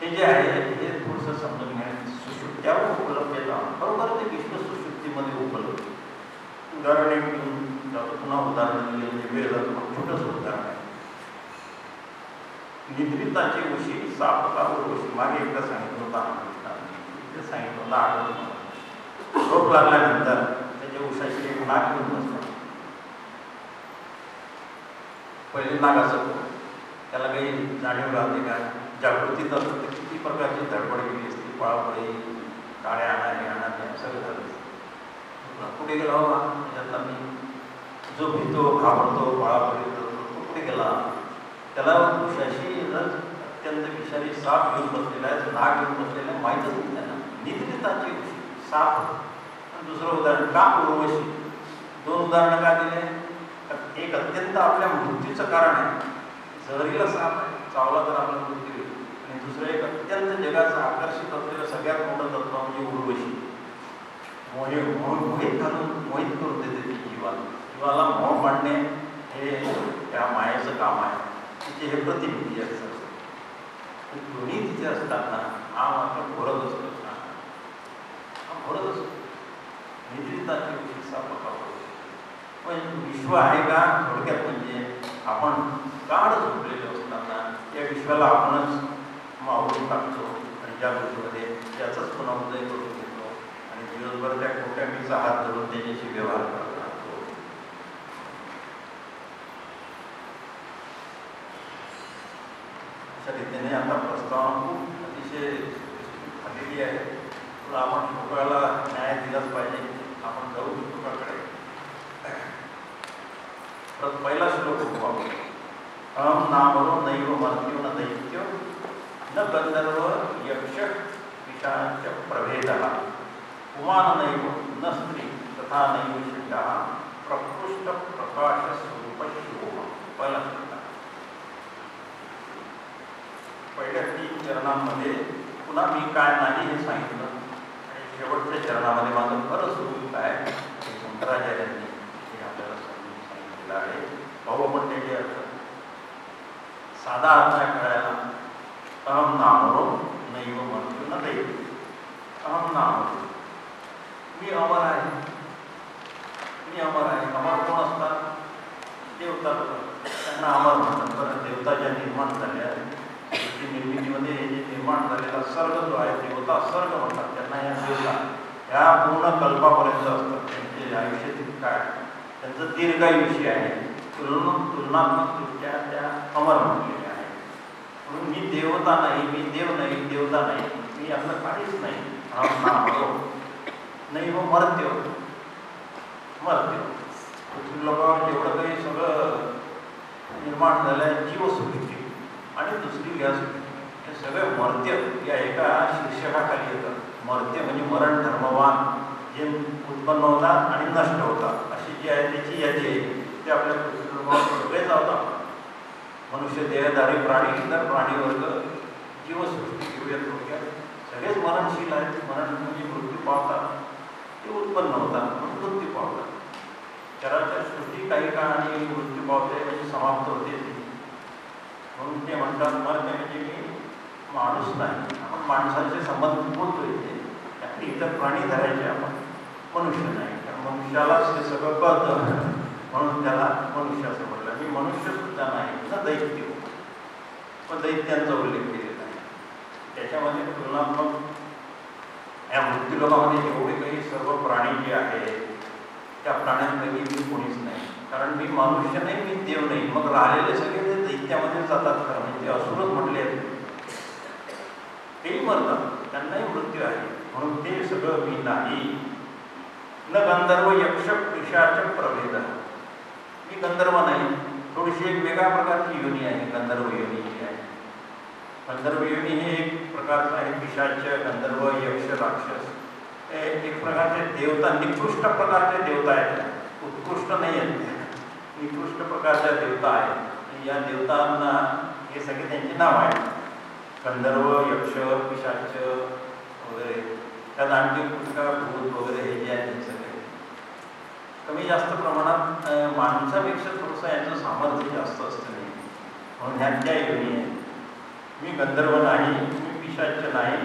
हे जे आहे हे थोडंसं समजून घ्या. सुशुक्त्यावर उपलब्धता बरोबर ते विश्व सुशुक्तीमध्ये उपलब्ध उदाहरण एक पुन्हा उदाहरण दिले म्हणजे वेळ जातो. छोटंसं उदाहरण आहे. निद्रिताची उशी सापकावर उशी. मागे एकदा सांगितलं होतं ते सांगितलं होतं. आठवत झोप लागल्यानंतर त्याच्या उशाची एक नाक घेऊन बसतात पहिले नाग असं त्याला काही जाणीव राहते का? जागृतीत असते. किती प्रकारची धडपड केली असते? पळापळी काळ्या आणा हे आणा ते सगळं झालं कुठे गेला हो बाबा त्यातला मी जो भीतो घाबरतो पळापळी करतो तो कुठे गेला? त्याला उशाशी अत्यंत विषारी साप घेऊन बसलेला आहे. नाग घेऊन बसलेला आहे. माहीतच नाही त्यांना निधनिताची साप. दुसरं उदाहरण का उर्वशी दोन उदाहरणं का दिले? एक अत्यंत आपल्या मृत्यूचं कारण आहे. जहरीला साप आहे. चावला तर आपला मृत्यू होईल आणि दुसरं एक अत्यंत जगाचं आकर्षित असलेलं सगळ्यात मोठं तत्व म्हणजे उर्वशी. मोहे मोहित घालून मोहित करून देते ती जीवाला. जीवाला मोह मांडणे हे त्या मायेचं काम आहे. तिचे हे प्रतिनिधी असतात दोन्ही तिथे असताना हा मात्र भरत असतो. हा भरत असतो. निद्रिताची शिक्षा पण विश्व आहे का? थोडक्यात म्हणजे आपण काढ झोपलेले असताना त्या विश्वाला आपणच मावळून टाकतो आणि ज्या गोष्टीमध्ये त्याचाच पुन्हा उदय करून घेतो आणि दिवसभर त्या कोट्यामीचा हात धरून त्याच्याशी व्यवहार करत राहतो. अशा रीतीने आता प्रस्ताव खूप अतिशय झालेली आहे. पण आपण श्लोकाला न्याय दिलाच पाहिजे. आपण जाऊ श्लोकाकडे परत पहिला श्लोक बघू आपण अहम नामरो नैव मर्त्यो न दैत्य न गंधर्व यक्ष पिशाच प्रभेद पुमान नैव न स्त्री तथा नैव षण्ड प्रकृष्ट पहिल्या तीन चरणांमध्ये पुन्हा मी काय नाही हे सांगितलं. आणि शेवटच्या चरणामध्ये माझं खरं स्वरूप काय हे शंकराचार्यांनी हे आपल्याला समजून सांगितलेलं आहे. भाऊ त्याचे अर्थ. साधा अर्थ कळायला. अहम नामरो नैव मृत्यू न दैव अहम नामरो मी अमर आहे मी अमर आहे अमर कोण असतात देवता त्यांना अमर म्हणतात कारण देवता ज्या निर्माण झाल्या निर्मितीमध्ये हे जे निर्माण झालेला सर्ग जो आहे देवता सर्ग म्हणतात त्यांना या देवता ह्या पूर्ण कल्पापर्यंत असतात त्यांचे आयुष्यातील काय त्यांचं दीर्घायुष्य आहे तुलना तुलनात्मकदृष्ट्या त्या अमर म्हटलेल्या म्हणून मी देवता नाही मी देव नाही देवता नाही. मी आपलं काहीच नाही. हा. नाम हो. नाही हो मरत्य हो. हो. पृथ्वी लोकांवर जेवढं काही सगळं निर्माण झालं आहे जीवसृष्टी आणि दुसरी घ्या हे सगळे मर्त्य या एका शीर्षकाखाली येतं मर्त्य म्हणजे मरण धर्मवान. जे उत्पन्न होतात आणि नष्ट होतात. अशी जी आहे त्याची यादी आहे. ते आपल्या पृथ्वीवर सगळे जातात मनुष्य देहधारी प्राणी इतर प्राणीवर्ग जीवसृष्टी घेऊया थोडक्यात सगळेच मरणशील आहेत. मरण म्हणजे मृत्यू पावतात. ते उत्पन्न होतात म्हणून मृत्यू पावतात. चराचर सृष्टी काही काळाने मृत्यू पावते म्हणजे समाप्त होते. म्हणून ते म्हणतात मरते म्हणजे मी माणूस नाही. आपण माणसाचे संबंध बोलतो ते त्यातले इतर प्राणी धरायचे आपण. मनुष्य नाही. कारण मनुष्यालाच ते सगळं कळतं. म्हणून त्याला मनुष्य असं म्हटलं. मी मनुष्य सुद्धा नाही ना दैत्य पण दैत्यांचा उल्लेख केलेला आहे त्याच्यामध्ये तुलनात्मक या मृत्यूलोकामध्ये जेवढे काही सर्व प्राणी जे आहेत त्या प्राण्यांपैकी मी कोणीच नाही. कारण मी मनुष्य नाही मी देव नाही. मग राहिलेले सगळे ते दैत्यामध्ये जातात खरं म्हणजे ते असुरच म्हटले आहेत. तेही मरतात. त्यांनाही मृत्यू आहे. म्हणून ते सगळं मी नाही. न गंधर्व यक्ष पिशाच प्रभेद मी गंधर्व नाही. थोडीशी एक वेगळ्या प्रकारची योनी आहे गंधर्व योनी जी गंधर्व योनी हे एक प्रकारचं आहे पिशाच, गंधर्व, यक्ष, राक्षस। हे एक प्रकारचे देवता, निकृष्ट प्रकारचे देवता आहेत उत्कृष्ट नाही आहेत निकृष्ट प्रकारच्या देवता आणि या देवतांना हे सगळे त्यांची नाव आहेत गंधर्व, यक्ष, पिशाच, वगैरे. त्यात आणखी भूत वगैरे हे जे हे कमी जास्त प्रमाणात माणसापेक्षा थोडंसं यांचं सामर्थ्य जास्त असतं नाही. म्हणून ह्या त्या योनी आहेत मी गंधर्व नाही मी पिशाच नाही.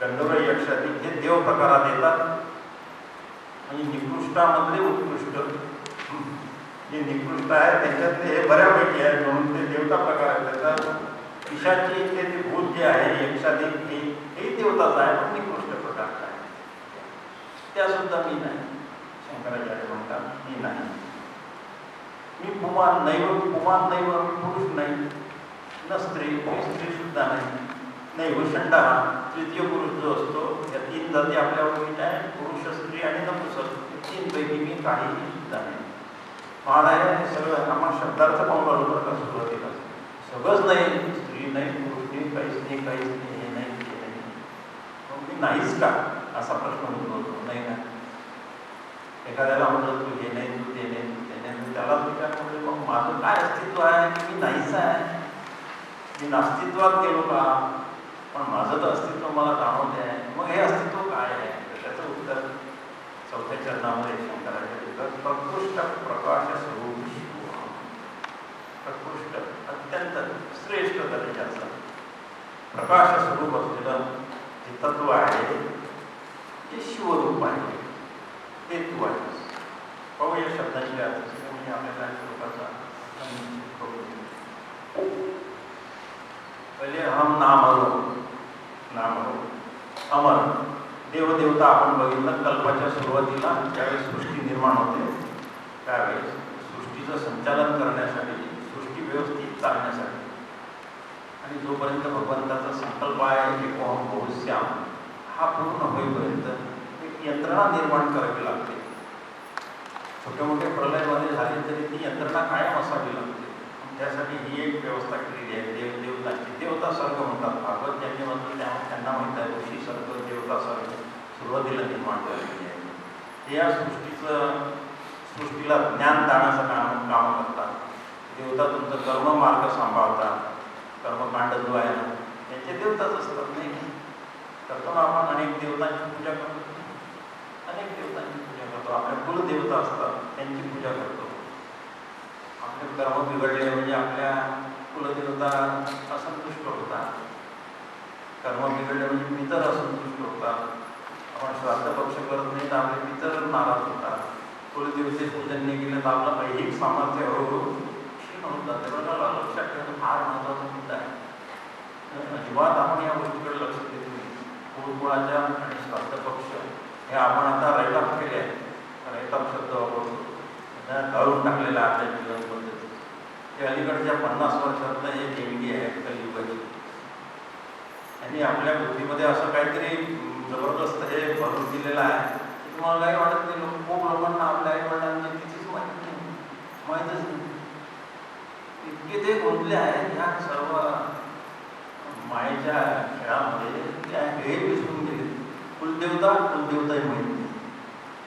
गंधर्व यक्षादी हे देव प्रकारात येतात आणि निकृष्टामधले उत्कृष्ट. जे निकृष्ट आहे त्याच्यातले हे बऱ्यापैकी आहेत म्हणून ते देवता प्रकार आहे त्याचा पिशाची इथे ते भूत जे आहे यक्षादी हे देवताच आहे पण निकृष्ट प्रकारचं आहे त्यासुद्धा मी नाही. शंकराचार्य म्हणतात मी नाही. मी पुमान नैव पुमान नैव मी पुरुष नाही. न स्त्री मी स्त्री सुद्धा नाही. नैव षंडा तृतीय पुरुष जो असतो या तीन जाती आपल्या ओळखीत आहे पुरुष स्त्री आणि नपुसक. तीन पैकी मी काहीही सुद्धा नाही. महाराज हे सगळं आम्हाला शब्दार्थ पाहून आलो बरं का सुरुवातीला. सगळंच नाही स्त्री नाही पुरुष नाही काहीच नाही काहीच नाही हे नाही ते नाही. मग मी नाहीच का? असा प्रश्न उद्भवतो. नाही ना? एखाद्याला म्हटलं तू हे नाही तू ते नाही तू ते नाही. त्याला त्याला काय म्हणजे मग माझं काय अस्तित्व आहे? की मी नाहीच आहे. मी नास्तित्वात गेलो का? पण माझं तर अस्तित्व मला जाणवते आहे मग हे अस्तित्व काय आहे? तर त्याचं उत्तर चौथ्या चरणामध्ये शंकराचे उत्तर प्रकृष्ट प्रकाश स्वरूप प्रकृष्ट अत्यंत श्रेष्ठ दर्जाचं प्रकाश स्वरूप असलेलं जे तत्व आहे ते शिवरूप आहे. ते तू आहेस पाहूया शब्दांची अर्थ म्हणजे आपल्याला करू. पहिले अहम नाम नाम अमर देवदेवता आपण बघितलं कल्पाच्या सुरुवातीला ज्यावेळेस सृष्टी निर्माण होते त्यावेळेस सृष्टीचं संचालन करण्यासाठी सृष्टी व्यवस्थित चालण्यासाठी. आणि जोपर्यंत भगवंताचा संकल्प आहे एकोहम बहुश्याम हा पूर्ण होईपर्यंत यंत्रणा निर्माण करावी लागते. छोटे मोठे प्रलयमध्ये झाले तरी ती यंत्रणा कायम असावी लागते. त्यासाठी ही एक व्यवस्था केलेली आहे. देव देवतांची देवता सर्ग म्हणतात. भागवत ज्यांनी म्हटलं त्या त्यांना माहीत आहे. ऋषी सर्ग देवता सर्ग सुरुवातीला निर्माण झालेली आहे. या सृष्टीचं सृष्टीला ज्ञान दानाचं काम काम करतात. देवता तुमचं कर्ममार्ग सांभाळतात. कर्मकांड जो आहे ना त्यांचे देवताच असतात नाही करतो ना आपण अनेक देवतांची पूजा करतो अनेक देवतांची पूजा करतो आपल्या देवता असतात त्यांची पूजा करतो. आपले कर्म बिघडले म्हणजे आपल्या कुलदेवता असंतुष्ट होतात. कर्म बिघडले म्हणजे पितर असंतुष्ट होतात. आपण श्राद्ध पक्ष करत नाही तर आपले पितर नाराज होतात. कुलदेवते पूजन नाही केलं तर आपलं ऐहिक सामर्थ्य हळूहळू क्षीण होत जाते. बघा लक्षात ठेवणं फार महत्त्वाचा मुद्दा आहे. अजिबात आपण या गोष्टीकडे लक्ष देत नाही. कुळकुळाच्या आणि श्राद्ध पक्ष हे आपण आता रैताप केले आहे रैताप शब्द वापरून काढून गाळून आपल्या जीवन पद्धती. अलीकडच्या पन्नास वर्षातलं हे देणगी आहे कलियुगाची. आणि आपल्या बुद्धीमध्ये असं काहीतरी जबरदस्त हे भरून दिलेलं आहे. तुम्हाला काही वाटत नाही लोक खूप लोकांना आपल्या आई वडिलांची तिथेच माहिती नाही. माहीतच नाही. इतके ते गुंतले आहेत ह्या सर्व मायेच्या खेळामध्ये. त्या हे विसरून गेले. कुलदेवता कुलदेवताही माहिती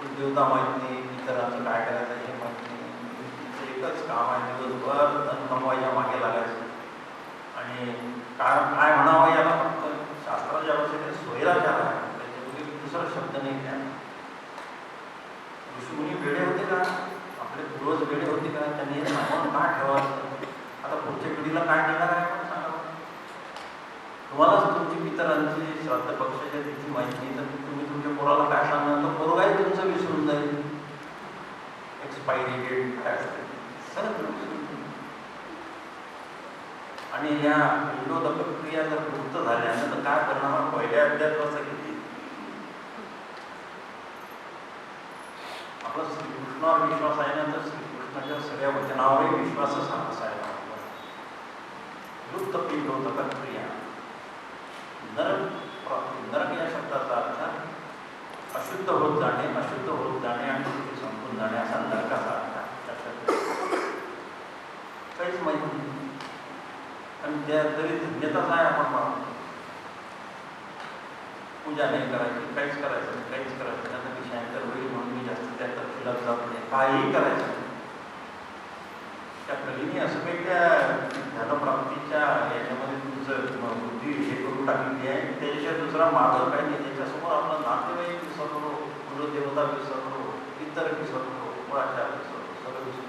उद्योगता माहीत नाही इतरांचं काय करायचं हे माहीत नाही. एकच काम आहे. दिवसभर धन कमवायच्या मागे लागायचं. आणि काय काय म्हणावं याला फक्त शास्त्राच्या भाषेत सोयराचार आहे त्याच्यामध्ये दुसरा शब्द नाही त्या. ऋषीमुनी वेळे होते का? आपले पूर्वज वेळे होते का? त्यांनी सांगून का ठेवायचं? आता पुढच्या पिढीला काय देणार आहे सांगा तुम्हालाच तुमची मित्रांची श्राद्ध पक्षाच्या तिथी माहिती नाही तर तुम्ही तुमच्या पोराला काय सांगणार तर पोरगाही तुमचं विसरून जाईल. एक्सपायरी डेट काय असते? सगळं आणि या विनोद प्रक्रिया जर मुक्त झाल्या तर काय परिणाम? आहे? पहिल्या अध्यात्माचा किती? आपला श्रीकृष्णावर विश्वास आहे ना तर श्रीकृष्णाच्या सगळ्या वचनावरही विश्वासच हा असायला हवा. लुप्त पिंड होतं क्रिया? नरक नरक या शब्दाचा अर्थ अशुद्ध होत जाणे अशुद्ध होत जाणे आणि ते संपून जाणे असा नरकाचा अर्थ काहीच माहिती नाही. आणि त्या तरी धन्यताच आहे आपण पाहतो पूजा नाही करायची काहीच करायचं नाही काहीच करायचं नाही. आता विषयांतर होईल म्हणून मी जास्त त्या तपशिलात जात नाही. काहीही करायचं त्या कलीने असं काही त्या ध्यानप्राप्तीच्या याच्यामध्ये तुमचं बुद्धी हे करून टाकलेली आहे. त्याच्याशिवाय दुसरा मार्ग काही नाही. त्याच्यासमोर आपलं कुलदेवता विसरलो इतर विसरलो कुळाचार विसरलो सगळं विसरलो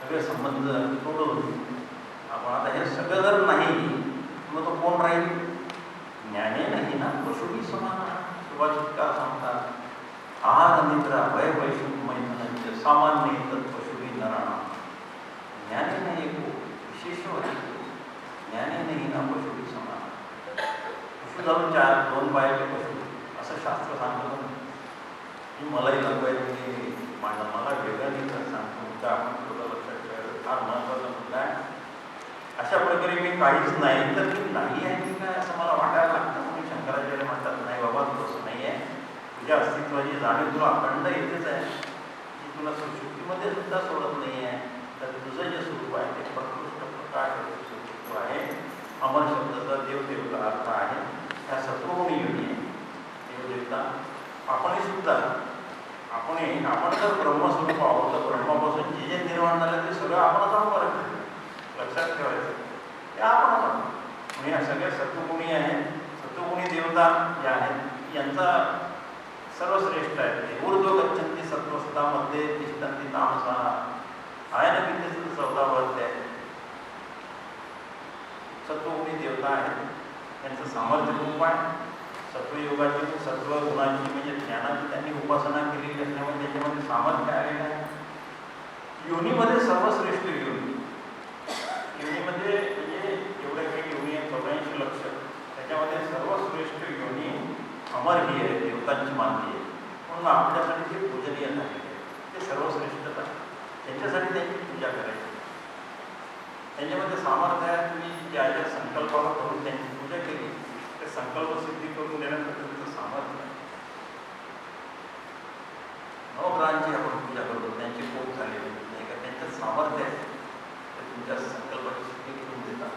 सगळे संबंध तोडून आपण आता हे सगळं जर नाही मग तो कोण राहील? ज्ञाने नाही ना. पशुही समान सुभाषितकार सांगतात आहार निद्रा भय वैष्णव मैथनांचे सामान्य इतर पशुही नराणा. ज्ञाने नाही को विशेष ज्ञाने नाही ना पशुही समान. पशु जाऊन चार दोन पायाचे पशु. असं शास्त्र सांगतं. की मलाही लगवायची माझा मला वेगाने सांगतो मुद्दा आपण थोडं लक्षात ठेवायला फार महत्त्वाचा मुद्दा आहे अशा प्रकारे मी काहीच नाही तर मी नाही आहे की काय असं मला वाटायला लागतं? म्हणून शंकराचार्य म्हणतात नाही बाबा तू असं नाही आहे. तुझ्या अस्तित्वाची जाणीव तुला अखंड येतेच आहे. की तुला सुशुक्तीमध्ये सुद्धा सोडत नाही आहे. तर तुझं जे स्वरूप आहे ते प्रकृष्ट प्रकाश स्वरूप आहे. अमर शब्दाचा देवदेवता अर्थ आहे. त्या सत्वगुणी योगी आहे. देवदेवता. आपणही सुद्धा आपण आपण जर ब्रह्मस्वरूप आहोत तर ब्रह्मापासून जे जे निर्माण झालं ते सगळं आपणच आहोत लक्षात ठेवायचं. ते आपण आहोत. म्हणजे या सगळ्या सत्वगुणी आहेत सत्वगुणी देवता या आहेत यांचा सर्वश्रेष्ठ आहे. ते ऊर्ध्व गच्छंती सत्वस्थामध्ये तिष्ठंती तामसा. आहे ना विद्येचं चौदा वर्ष आहे? सत्वगुणी देवता आहेत. त्यांचं सामर्थ्य खूप आहे. सत्वयोगाची सत्व गुणांची म्हणजे ज्ञानाची त्यांनी उपासना केलेली असल्यामुळे त्याच्यामध्ये सामर्थ्य आलेलं आहे. योनीमध्ये सर्वश्रेष्ठ योनी. योनीमध्ये म्हणजे एवढे काही योनी आहे चौऱ्याऐंशी लक्ष. त्याच्यामध्ये सर्वश्रेष्ठ योनी अमर ही आहे देवतांची मानली आहे. म्हणून आपल्यासाठी जे पूजनीय झालेले आहे ते सर्वश्रेष्ठच आहे. त्यांच्यासाठी त्यांची पूजा करायची. त्यांच्यामध्ये सामर्थ्य आहे तुम्ही ज्या ज्या संकल्पाला करून त्यांची पूजा केली ते संकल्प सिद्धी करून देण्यासाठी तुमचं सामर्थ्य आहे नवग्रहांची आपण पूजा करतो त्यांची पोट झालेली नाही का त्यांचं सामर्थ्य आहे ते तुमच्या संकल्पाची सिद्धी करून देतात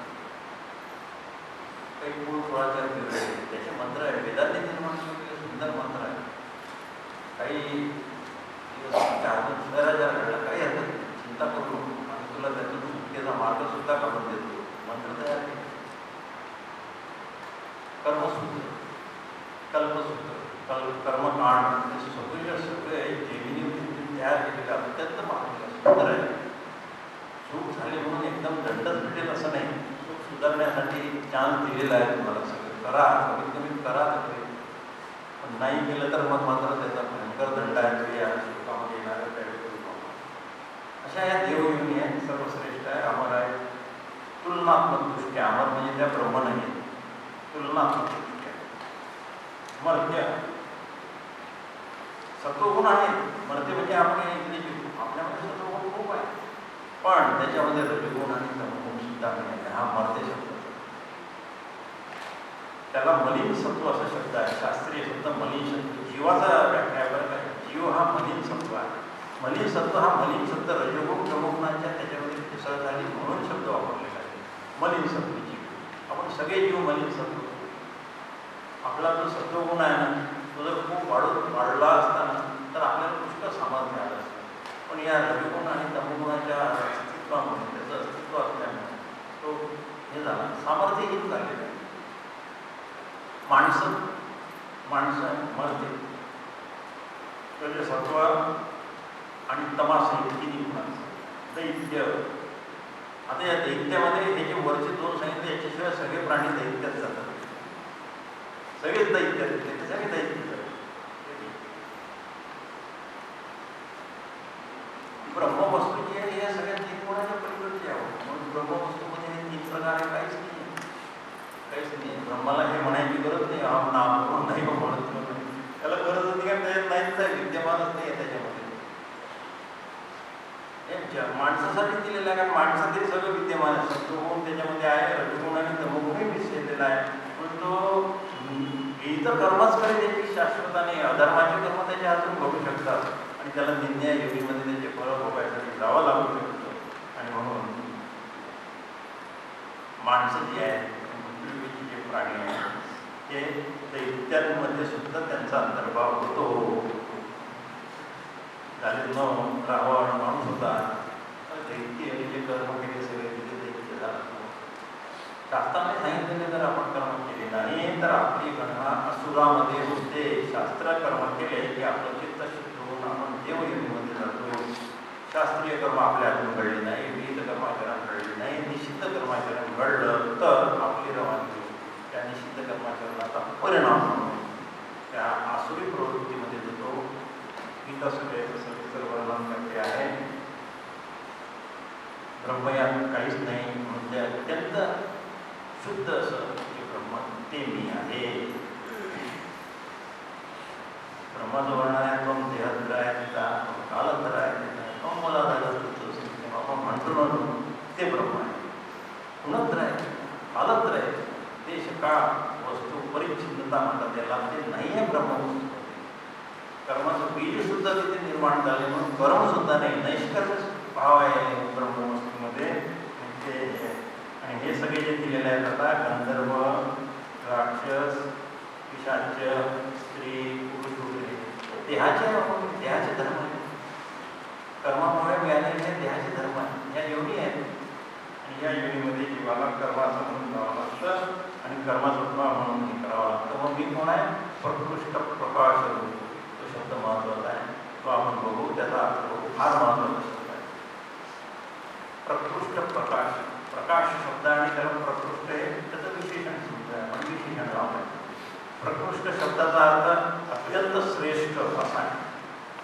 काही मूळ फळाचार केले त्याचे मंत्र आहे वेदांनी निर्माण केलेले सुंदर मंत्र आहे काही दिवस तुमच्या हातून स्वराचार घडला काही हरकत नाही. चिंता करू नको आणि तुला त्यातून सुटकेचा मार्ग सुद्धा काढून देतो मंत्र तयार केले कर्मसूत्र कल्पसूत्र कल कर्मकांड हे सगळे सगळे जेमिनी तयार केलेले अत्यंत महात्मा सुंदर आहे चूक झाली म्हणून एकदम दंडच भेटेल असं नाही चूक सुधारण्यासाठी चान्स दिलेला आहे तुम्हाला सगळं करा कमीत कमी करा तरी पण नाही केलं तर मग मात्र त्याचा भयंकर दंड आहे तो या श्लोकामध्ये येणाऱ्या त्यावेळी अशा या देवयोनी आहेत सर्वश्रेष्ठ आहे अमर आहे तुलनात्मकदृष्ट्या अमर म्हणजे त्या ब्रह्म नाही तुलनात्मकदृष्ट्या. मर्त्य. सत्वगुण आहे मर्त्य म्हणजे आपण इकडे आपल्यामध्ये सत्वगुण खूप आहे पण त्याच्यामध्ये रजगुण आणि तमगुण सुद्धा मिळाले हा मर्त्य शब्द. त्याला मलिन सत्व असा शब्द आहे. शास्त्रीय शब्द मलिन शब्द. जीवाचा व्याख्या आहे बरं काय जीव हा मलिन सत्व आहे. मलिन सत्व हा मलिन शब्द रजगुण तमगुणांच्या त्याच्यामध्ये मिसळ झाली म्हणून शब्द वापरले. आहे मलिन सत्व जीव. आपण सगळे जीव मलिन सत्व आपला जो सत्वगुण आहे ना तो जर खूप वाढत वाढला असताना तर आपल्याला पुष्कळ सामान मिळालं असतं. पण या रविगुण आणि तमगुणाच्या अस्तित्वामुळे त्याचं अस्तित्व असल्यामुळे तो हे झाला. सामर्थ्यहीन झालेलं आहे. माणसं माणसं मरते त्याचे सत्व आणि तमाशा हे तिन्ही माणसं दैत्य आता या दैत्यामध्ये हे जे वरचे दोन सांगितले याच्याशिवाय सगळे प्राणी दैत्यात जातात. सगळेच दैत्यात सगळे दैत्य ब्रह्मवस्तू जी आहे या सगळ्या तीन गुणाच्या पलीकडची आहे म्हणून ब्रह्मवस्तूमध्ये हे तीन प्रकार आहे काहीच नाही काहीच नाही ब्रह्माला हे म्हणायची गरज नाही हा नाम करून नाही हो म्हणत नाही. त्याला गरज होती का त्याच्यात नाहीच आहे विद्यमानच नाही आहे त्याच्यामध्ये हे ज- माणसासाठी दिलेलं आहे कारण माणसात हे सगळं विद्यमान असतं. तो गुण त्याच्यामध्ये आहे? रजगुण आणि तमगुणही मिसळलेला आहे. पण तो इतर कर्मच करे त्याची शाश्वत आणि अधर्माचे कर्म त्याच्या हातून घडू शकतात. आणि त्याला निंद्या योगीमध्ये त्याचे फळ भोगायसाठी जावं लागू शकतं. आणि म्हणून माणसं जी आहेत पृथ्वीची जे प्राणी आहेत ते दैत्यांमध्ये सुद्धा त्यांचा अंतर्भाव होतो. झाले न रावण माणूस होता. तर दैत्य आणि जे कर्म केले सगळे तिथे दैत्य झाला शास्त्राने सांगितलेले जर आपण कर्म केले नाही तर आपली गणना असुरामध्ये होते शास्त्र कर्म केले की आपलं चित्त शुद्ध होऊन आपण देवयोगीमध्ये जातो शास्त्रीय कर्म आपल्या हातून घडले नाही विहित कर्माचरण घडले नाही निषिद्ध कर्माचरण घडलं तर आपली रवानगी त्या निषिद्ध कर्माचरणाचा परिणाम म्हणून त्या आसुरी प्रवृत्तीमध्ये जातो तो गीता सगळ्याचं सविस्तर वर्णन करते आहे ब्रह्म यात काहीच नाही म्हणजे अत्यंत शुद्ध असं जे ब्रह्म ते मी आहे. ब्रह्माचं वर्णन आहे तो देहत्र आहे त्याचा कालंतर आहे त्याचा तो मला झालं आपण म्हणतो ना ते ब्रह्म आहे. गुणत्र आहे कालत्र आहे देश काळ वस्तू परिच्छिन्नता म्हणतात त्याला. ते नाही आहे ब्रह्मवस्तू कर्माचं बीज सुद्धा तिथे निर्माण झाले म्हणून कर्म सुद्धा नाही नैष्कर्म भाव आहे ब्रह्मवस्तूमध्ये. ते आणि हे सगळे जे दिलेले आहेत आता गंधर्व राक्षस पिशाच स्त्री पुरुष वगैरे. देहाचे आपण देहाचे धर्म आहे. कर्मामुळे मिळालेले देहाचे धर्म आहे या योनी आहेत. आणि या योनीमध्ये जीवाला कर्माचं म्हणून जावं लागतं आणि कर्माचं म्हणून हे करावं लागतं. मग मी कोण आहे? प्रकृष्ट प्रकाश तो शब्द महत्त्वाचा आहे. तो आपण बघू त्याचा अर्थ बघू. फार महत्त्वाचा प्रकृष्ट प्रकाश प्रकाश शब्द आणि त्याला प्रकृष्ट हे त्याचं विशेषण शब्द आहे आपण विशेषण लावलं प्रकृष्ट शब्दाचा अर्थ अत्यंत श्रेष्ठ असा आहे.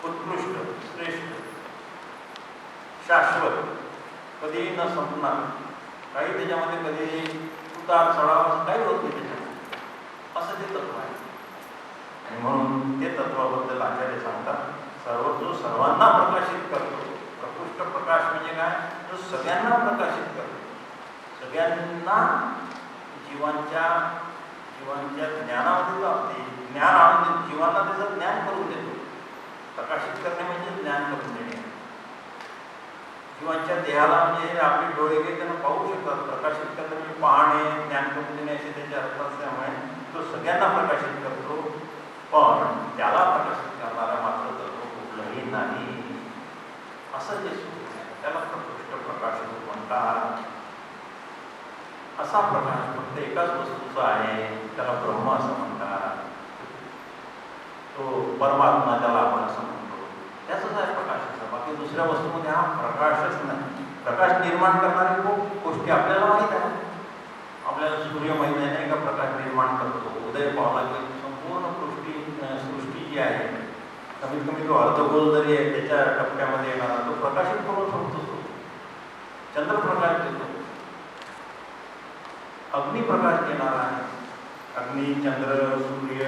उत्कृष्ट श्रेष्ठ. शाश्वत. कधीही न संपणार. काही त्याच्यामध्ये कधी उतार चढाव असं काही होत नाही त्याच्यामध्ये. असं ते तत्व आहे. आणि म्हणून ते तत्वाबद्दल आचार्य सांगतात सर्व जो सर्वांना प्रकाशित करतो. प्रकृष्ट प्रकाश म्हणजे काय? तो सगळ्यांना प्रकाशित करतो. सगळ्यांना जीवांच्या जीवांच्या ज्ञानामध्ये लावते ज्ञान आणून जीवांना त्याचं ज्ञान करून देतो. प्रकाशित करणे म्हणजे ज्ञान करून देणे. जीवांच्या देहाला म्हणजे आपले डोळे काही त्यांना पाहू शकतात. प्रकाशित करणे म्हणजे पाहणे ज्ञान करून देणे असे त्याचे अर्थ असल्यामुळे तो सगळ्यांना प्रकाशित करतो. पण त्याला प्रकाशित करणारा मात्र तर तो कुठलाही नाही. असं जे सुरू आहे त्याला प्रकृष्ट रूप म्हणतात. असा प्रकाश फक्त एकाच वस्तूचा आहे, त्याला ब्रह्म असं म्हणतात. तो परमात्मा त्याला आपण असं म्हणतो. त्याचाच आहे बाकी दुसऱ्या वस्तूमध्ये हा प्रकाशच नाही. प्रकाश निर्माण करणारी खूप गोष्टी आपल्याला माहीत आपल्याला सूर्य नाही का प्रकाश निर्माण करतो. उदय पावला की संपूर्ण सृष्टी सृष्टी जी आहे, कमीत कमी तो अर्धगोल जरी आहे, त्याच्या टप्प्यामध्ये येणारा तो प्रकाशित करून संपतो तो चंद्रप्रकाश देतो अग्निप्रकाश देणारा आहे अग्नी, चंद्र, सूर्य,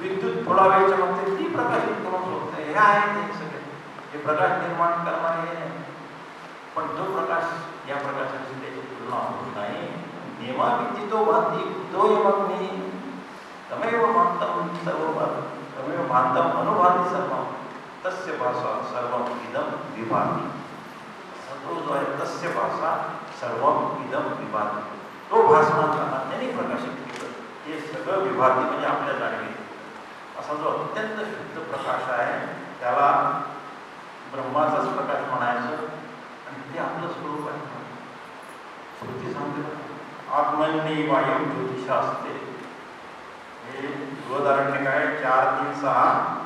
विद्युत थोडा वेळ चमकते ती प्रकाशित करून सोडते हे? आहे ते सगळे हे प्रकाश निर्माण करणारे हे। नाही पण तो प्रकाश या प्रकाशाची त्याची तुलना होत नाही नियमाविती तो भांती तो यमग्नी तमेव भांतम सर्व तमेव भांतम अनुभाती सर्व तस्य भाषा सर्व इदम विभाती। सर्व इदम विभाती। तो भासमान झाला त्यांनी प्रकाशित केलं। हे सगळं विभाती म्हणजे आपल्या जाणीव असा जो अत्यंत शुद्ध प्रकाश आहे त्याला ब्रह्माचाच प्रकाश म्हणायचं आणि ते आपलं स्वरूप आहे. श्रुती सांगते आत्मन्य वायू ज्योतिषा असते हे बृहदारण्य काय? चार तीन सहा।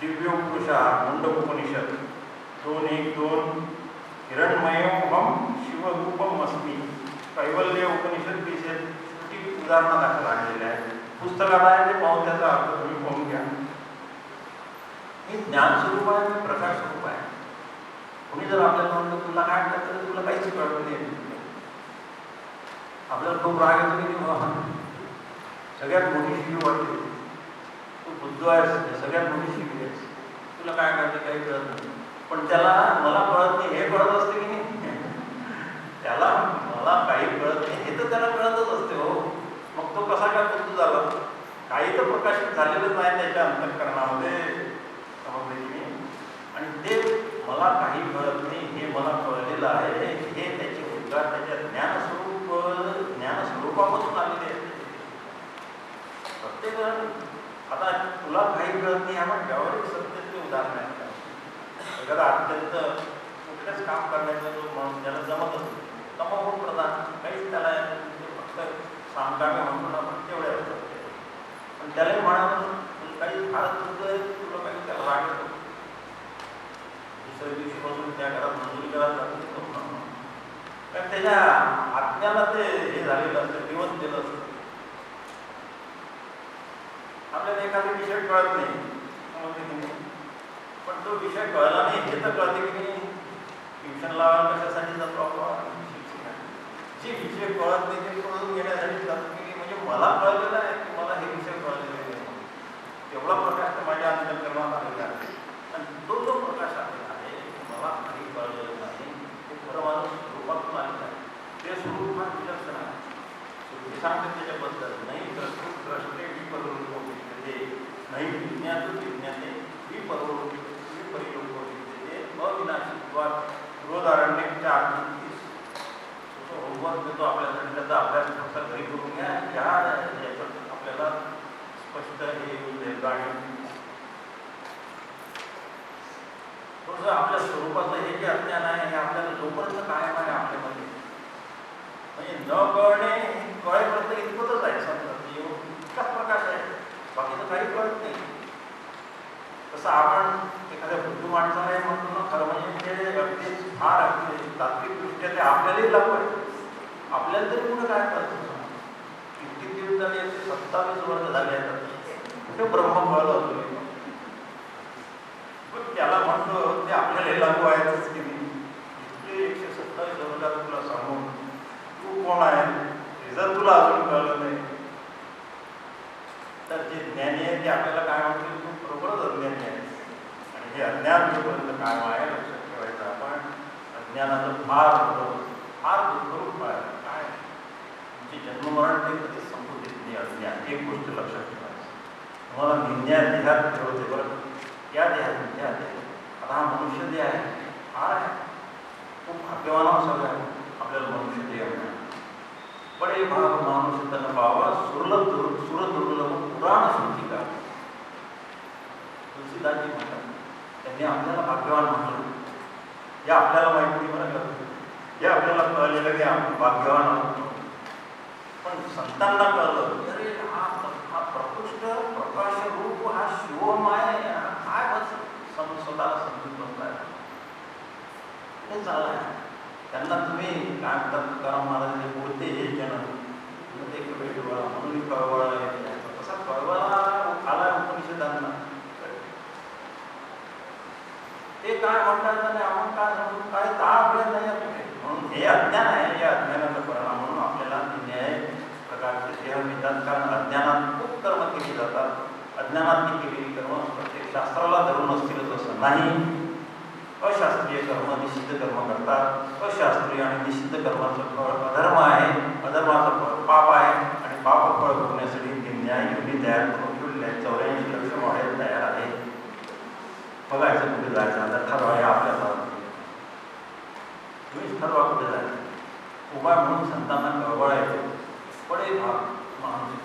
दिव्योपुरुषा मुंड उपनिषद दोन एक दोन। हिरणमयोहम शिवरूपम अस्मी कैवल्य उपनिषद विषय उदाहरणा दाखल आणलेले आहे पुस्तकात आहे ते पाहून त्याचा अर्थ तुम्ही पाहून घ्या. हे ज्ञान स्वरूप आहे आणि प्रकाश स्वरूप आहे. कोणी जर आपल्याला म्हणलं तुला काय वाटतं? तर तुला काहीच कळत नाही. आपल्याला खूप राग येतो की सगळ्यात मोठी शिवी वाटते. तू बुद्ध आहेस सगळ्यात मोठी शिवी आहेस. तुला काय करते काही कळत नाही. पण त्याला मला कळत नाही हे कळत असते की नाही? त्याला मला काही कळत नाही हे तर त्याला कळतच असते हो. मग तो कसा काय बुद्ध झाला? काही तर प्रकाशित झालेलंच नाही त्याच्या अंतकरणामध्ये. समजले की नाही? आणि ते मला काही कळत नाही हे मला कळलेलं आहे. हे त्याचे उद्गार त्याच्या ज्ञानस्वरूप ज्ञानस्वरूपापासून आलेले आहेत. प्रत्येक आता तुला काही कळत नाही हा व्यावहारिक सत्याचे उदाहरण आहे. एखादा अत्यंत कुठलंच काम करण्याचा जो माणूस त्याला जमत असतो कमावून प्रधान काहीच त्याला म्हणजे फक्त सामकामी म्हणून आपण तेवढ्या पण त्याला म्हणावं काही फारच चुकतं तुला काही त्याला राग येतो दुसऱ्या दिवशीपासून त्या घरात मंजुरी करायला जातो कारण त्याच्या आत्म्याला ते हे झालेलं असतं दिवस दिलं असतं. आपल्याला एखादी टी शर्ट कळत नाही? पण तो विषय कळला नाही. हे तर कळते की नाही ट्युशन लावायला कशासाठी जातो आपण जे विषय कळत नाही ते कळून घेण्यासाठी जातो की नाही. म्हणजे मला कळलेलं आहे की मला हे विषय कळलेले नाही. तेवढा प्रकाश तर माझ्या अंतर्करणात आलेला आहे. आणि तो जो प्रकाश आलेला आहे मला काही कळलेलं नाही. ते खरं माझं स्वरूपातून आलेलं आहे. ते स्वरूप हा विलक्षण आहे. श्रुती सांगते त्याच्याबद्दल नाही द्रष्टू द्रष्टे विपरलोक म्हणजे नाही विज्ञात विज्ञाने विपरलोक विपरिलोक विद्यते अविनाशित्वात बृहदारण्य चार तीस तो होमवर्क देतो आपल्यासाठी त्याचा अभ्यास फक्त घरी करून घ्या. या याच्यात आपल्याला स्पष्ट हे येऊन जाईल गाणी. थोडंसं आपल्या स्वरूपाचं हे जे अज्ञान आहे हे आपल्याला जोपर्यंत कायम आहे आपल्यामध्ये. म्हणजे न कळणे कळेपर्यंत इतपतच आहे समजा. म्हणजे एवढं इतकाच प्रकाश आहे. बाकीचं काही कळत नाही. तसं आपण एखाद्या बुद्धू माणसाला हे म्हणतो ना खरं म्हणजे ते अगदी फार अगदी तात्विकदृष्ट्या ते आपल्यालाही लागू आहे आपल्याला तरी कुठं काय करतो किती दिवस झाले सत्तावीस वर्ष झाले आहेत कुठे ब्रह्म कळलं होतं पण त्याला म्हणतो ते आपल्याला लागू आहेतच की नाही? इतके एकशे सत्तावीस वर्षात तुला सांगून. तू कोण आहे? हे जर तुला अजून कळलं नाही. तर जे ज्ञानी आहे ते आपल्याला काय म्हणतील? तू बरोबरच अज्ञानी आहे. हे अज्ञान जोपर्यंत काय आहे लक्षात ठेवायचं आपण अज्ञानाचं फार फार दुःखरूप आहे काय? तुमचे जन्ममरण ते कधीच संपू देत नाही अज्ञान. एक गोष्ट लक्षात ठेवायची तुम्हाला निंद्या देहात ठेवते बरं या देहात निंद्या देहात आता हा मनुष्य देह आहे फार आहे. खूप भाग्यवान सगळं आहे आपल्याला मनुष्य देह मिळाला. बडे भाग माणूस त्यांना पावा सुरलभ दुर् दुर्लभ पुराण श्रुती का तुलसीदासजी म्हणतात त्यांनी आपल्याला भाग्यवान म्हटलं. हे आपल्याला माहिती बरं कळलं हे आपल्याला कळलेलं की आपण भाग्यवान आहोत पण संतांना कळलं अरे हा हा प्रकृष्ट प्रकाश रूप हा शिवमाय काय बस? सम स्वतःला समजून बसलाय. हे चाललंय? त्यांना तुम्ही काय म्हणतात तुकाराम महाराज बोलते हे केलं ते कळवळा म्हणून कळवळा तसा कळवळा आला उपनिषदांना? ते काय म्हणतात आणि आपण काय म्हणतो काय ताळ आपल्याला नाही आपल्याकडे म्हणून हे अज्ञान आहे या अज्ञानाचा परिणाम म्हणून आपल्याला न्याय प्रकारचे देह मिळतात कारण अज्ञानात खूप कर्म केली जातात. अज्ञानात केलेली कर्म प्रत्येक शास्त्राला धरून असतीलच असं नाही. अशास्त्रीय कर्म निषिद्ध कर्म करतात. अशास्त्रीय आणि निषिद्ध कर्माचं फळ अधर्म आहे. अधर्माचं फळ पाप आहे. आणि पाप फळ भोगण्यासाठी ते न्याय योगी तयार करून ठेवलेले आहेत चौऱ्याऐंशी लक्ष वाढायला तयार आहे बघायचं कुठे जायचं आता ठरवा हे आपल्या हातात तुम्हीच ठरवा कुठे जायचं उभा म्हणून संतांना कळवळायचं बडे भाग माणूस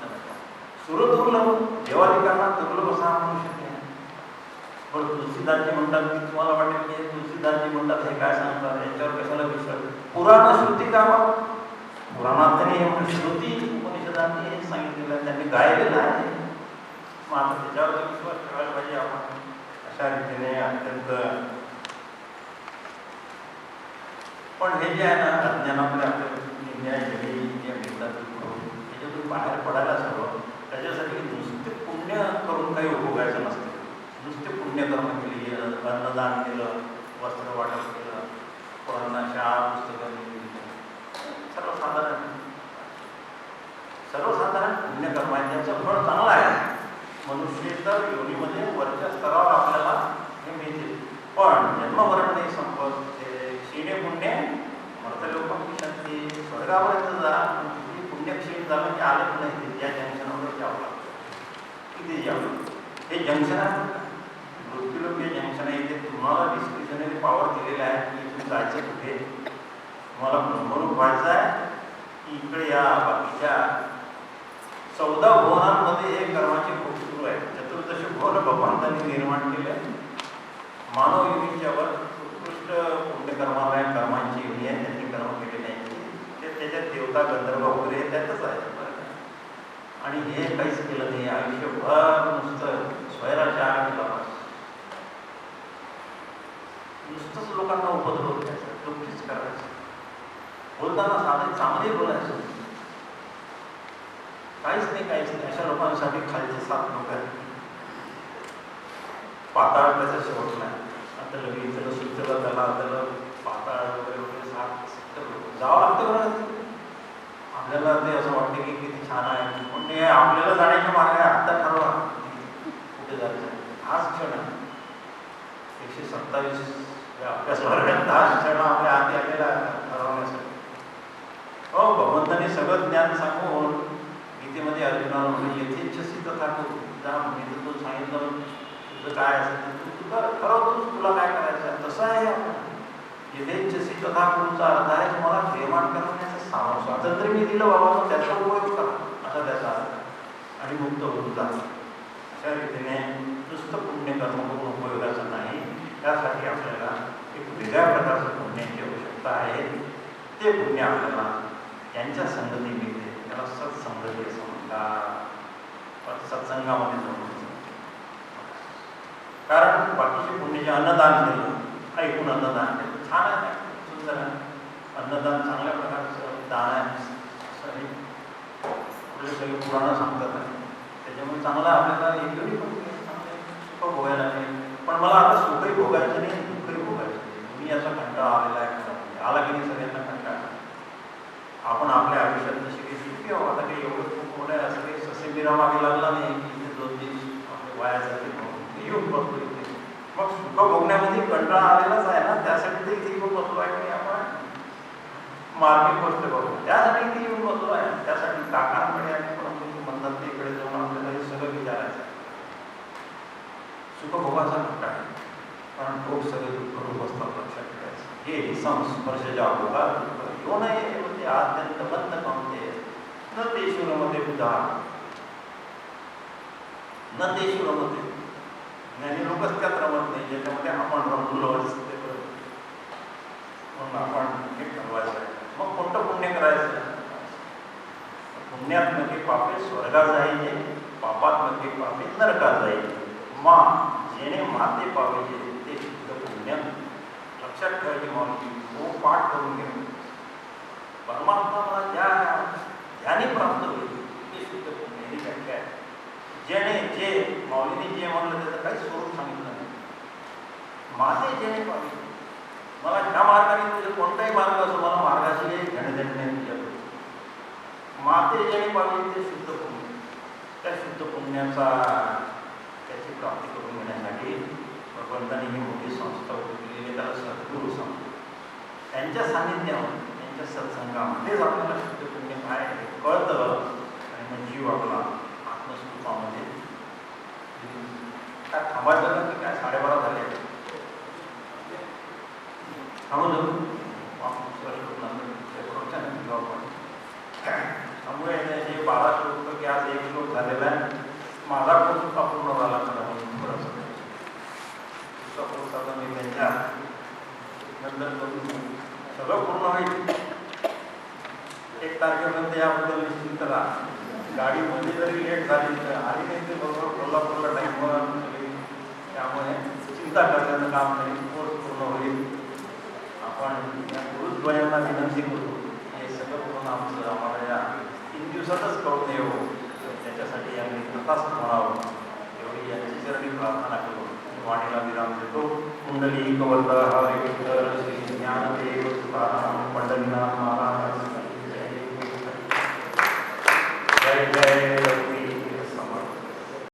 सुर दुर्लभ देवाधिकांना दुर्लभ असा मनुष्य नाही पण तुलसीदासजी म्हणतात की तुम्हाला वाटेल की हे तुलसीदासजी म्हणतात हे काय सांगतात याच्यावर कशाला विश्वास पुराण श्रुती का पुराणात त्यांनी हे म्हणजे श्रुती उपनिषदांनी हे सांगितलेलं आहे त्यांनी गायलेलं आहे मग आता त्याच्यावर विश्वास ठेवायला पाहिजे आपण. अशा रीतीने अत्यंत पण हे जे आहे ना अज्ञानामध्ये आपल्या न्याय घडी त्याच्यातून बाहेर पडायला सर्व त्याच्यासाठी नुसते पुण्य करून काही उपयोगायचं नसतं. नुसते पुण्यकर्म केली अन्नदान केलं वस्त्र वाटप केलं पोरांना शाळा पुस्तकं सर्वसाधारण. सर्वसाधारण पुण्यकर्म आहे त्याचं फळ चांगलं आहे. मनुष्येतर योनीमध्ये वरच्या स्तरावर आपल्याला हे मिळते. पण जन्मवरण नाही संपत ते पुण्य मर्तलोकांची शक्ती स्वर्गापर्यंत जा पण तिथे झालं की आलं नाही त्या जंक्शनवर जावं लागतं. किती जावं हे जंक्शन आहे. मृत्यूलोक हे जंक्शन आहे. इथे तुम्हाला डिस्क्रिप्शनरी पॉवर दिलेलं आहे की इथून जायचं कुठे? तुम्हाला ब्रह्मरूप व्हायचं आहे की इकडे या बाकीच्या. चौदा भुवनांमध्ये हे कर्माचे भोग तसे आहे चतुर्दश भगवंतांनी निर्माण केले. मानव योनीच्या वर उत्कृष्ट पुण्यकर्मामय कर्मांची योनी आहे त्यांनी कर्म केले नाही. ते त्याच्यात देवता गंधर्व वगैरे त्यातच आहे आणि हे काहीच केलं नाही. आयुष्यभर नुसतं स्वैराचार केला नुसतंच लोकांना उपद्रव करायचं दुःखीच करायचं. बोलताना साधे चांगले बोलायचं. काहीच नाही काहीच नाही. अशा लोकांसाठी खालचे सात लोक आहेत. पाताळ त्याचा शेवट नाही. आता लगेच त्याला सुचला त्याला त्याला पाताळ वगैरे वगैरे सात जावं लागतं बरं. आपल्याला ते असं वाटतं की किती छान आहे. पण ते आपल्याला जाण्याच्या मार्ग आहे आत्ता ठरवा. कुठे जायचं? हाच क्षण आहे. एकशे सत्तावीस आपल्या अभ्यास वर्गात हाच क्षण आपल्या हाती आलेला आहे ठरवण्यासाठी हो भगवंताने सगळं ज्ञान सांगून गीतेमध्ये अर्जुनाला म्हणजे यथेच्छसी तथा करू जा म्हणजे तो सांगितलं तुझं काय असेल ते तू तू कर ठरव तूच तुला काय करायचं आहे तसं आहे आपण यथेच्छसी अर्थ आहे तुम्हाला प्रेमात करण्याचं सामर्थ्य स्वातंत्र्य मी दिलं बाबा मग त्याचा उपयोग करा. असा त्याचा आणि मुक्त होऊन जा. अशा रीतीने नुसतं पुण्यकर्म करून उपयोगाचं नाही. त्यासाठी आपल्याला एक वेगळ्या प्रकारचं पुण्याची आवश्यकता आहे. ते पुण्य आपल्याला यांच्या संगती मिळते. त्याला सत्संगती असं म्हणतात. सत्संगामध्ये जाऊन कारण बाकीचे पुण्याचे अन्नदान केलं ऐकून अन्नदान केलं छान आहे. अन्नदान चांगल्या प्रकारचं दान आहे. असं हे सगळे पुराणं सांगतात. त्याच्यामुळे चांगला आपल्याला एकही पण चांगलं सुख भोगायला नाही पण मला आता सुखही भोगायचं नाही दुःखही भोगायचं नाही मी याचा कंटाळा आलेला आहे खरं म्हणजे. आला की नाही सगळ्यांना कंटाळा आपण आपल्या आयुष्यात जसे काही सुखी आहोत आता काही एवढं खूप मोठं आहे असं काही ससे बिरा मागे लागला नाही की इथे दोन दिवस आपले वाया जाते म्हणून ते येऊन बसलो इथे मग सुख भोगण्यामध्ये कंटाळा आलेलाच आहे ना त्यासाठी ते इथे येऊन बसलो आहे की आपण मार्मिक गोष्ट बघू त्यासाठी इथे येऊन बसलो आहे त्यासाठी काकांकडे आणि परंतु म्हणतात ते इकडे जाऊन आपल्याला हे सगळं विचारायचं आहे. सुखभोगाचा घटका आहे कारण भोग सगळे दुःख रूप असतात लक्षात ठेवायचं हे संस्पर्शजा भोगा दुःख यो नये म्हणजे आद्यंत बंद कमते न ते शुरमध्ये बुधा न ते शुरमध्ये ज्ञानी लोकच त्यात रमत नाही ज्याच्यामध्ये आपण रमलो असते म्हणून आपण हे ठरवायचं आहे. मग कोणतं पुण्य करायचं? पुण्यात मध्ये पापे स्वर्गात जायचे पापात मध्ये पापे नरकात जायचे. मा जेणे माते पावेचे. ते शुद्ध पुण्य लक्षात ठेवायचे माऊली तो पाठ करून घे. परमात्मा मला ज्या ज्याने प्राप्त होईल ते शुद्ध पुण्य व्याख्या आहे. जेणे जे माऊलीने जे म्हणलं त्याचं काही स्वरूप सांगितलं नाही. माझे जेणे पाहिजे मला ह्या मार्गाने म्हणजे कोणताही मार्ग असो मला मार्गाशी घेणं देणं नाही तुझ्याकडे. माते जेणे पाहिजे ते शुद्ध पुण्य त्या शुद्ध पुण्याचा त्याची प्राप्ती करून घेण्यासाठी भगवंतांनी ही मोठी संस्था उभी आहे त्याला सद्गुरू सांगतो. त्यांच्या सान्निध्यामध्ये त्यांच्या सत्संगामध्येच आपल्याला शुद्ध पुण्य काय आहे हे कळतं. आणि मग जीव आपला आत्मस्वरूपामध्ये काय थांबायचं ना की काय साडेबारा झाले. थांबून त्यामुळे हे बारा श्लोक की आज एक श्लोक झालेला आहे माझा कोर्स पूर्ण झाला खरं दुसरा कोर्स मी त्यांच्या नंतर करून सगळं पूर्ण होईल. एक तारखेपर्यंत याबद्दल निश्चित राहा. गाडीमध्ये जरी लेट झाली. तर आली नाही ते बरोबर कोल्हापूरला टाईमवर त्यामुळे चिंता करण्याचं काम नाही. कोर्स पूर्ण होईल. आपण या गुरुद्वयांना विनंती करू हे सगळं पूर्ण आमचं आम्हाला या तीन दिवसातच करून येऊ त्याच्यासाठी आम्ही तपास म्हणावं. एवढी यांची चरणी प्रार्थना करू. वाणीला विराम देतो कुंडली कवंद हरे विठ्ठल श्री ज्ञानदेव तुकाराम पंढरीनाथ महाराज जय जय